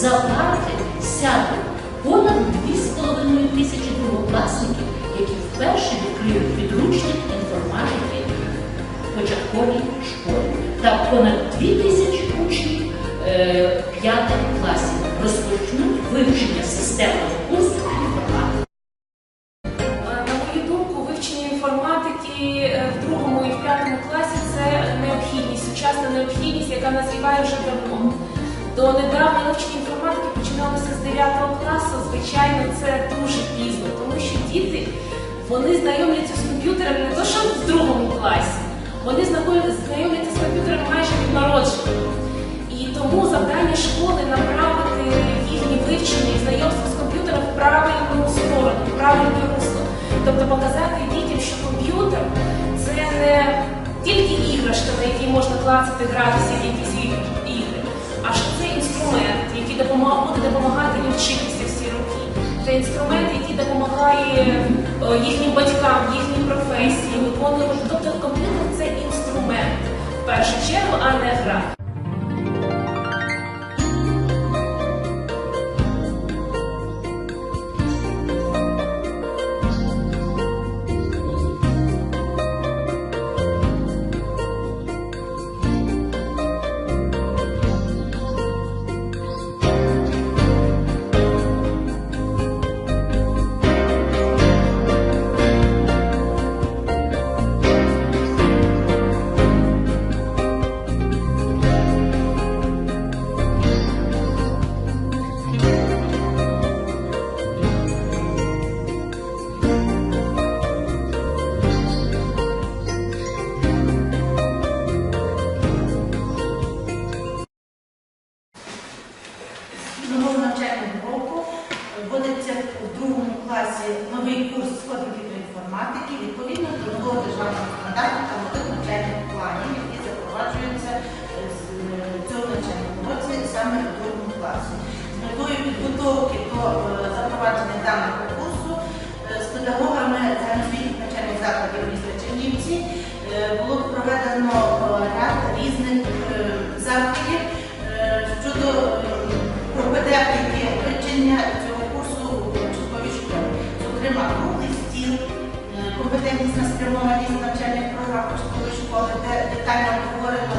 за парти сяде понад 2,5 тисячі другокласників, які вперше відкриють підручник інформатики в початковій школі. Та понад 2 тисячі учнів е, п'ятих класів розпочнуть вивчення системного курсу інформатики. На мою думку, вивчення інформатики е, в другому і в п'ятому класі це необхідність, сучасна необхідність, яка назріває вже давно. До недавнього вивчення інформатики починалося з 9 класу. Звичайно, це дуже пізно, тому що діти вони знайомляться з комп'ютером не то, що в другому класі, вони знайомляться з комп'ютером майже від народження. І тому завдання школи направити їхнє вивчення і знайомство з комп'ютером в правильну сторону, в правильне русло. Тобто показати дітям, що комп'ютер це не тільки іграшка, на якій можна клацати, гратися допомагати їм вчитися всі роки. Це інструмент, який допомагає е, їхнім батькам, їхній професії, виконувати. Тобто комп'ютер це інструмент в першу чергу, а не гра. розвитку інформатики відповідно до нового державного стандарту та нових навчальних планів, які запроваджуються е, з е, цього навчального році саме в другому класі. З метою підготовки до е, запровадження даного курсу з педагогами загальноосвітніх навчальних закладів міста Чернівці було проведено ряд різних заходів щодо пропедевтики вивчення цього курсу у початковій школі. Зокрема, компетентність на спрямованість навчальних програм школи, де детально обговорено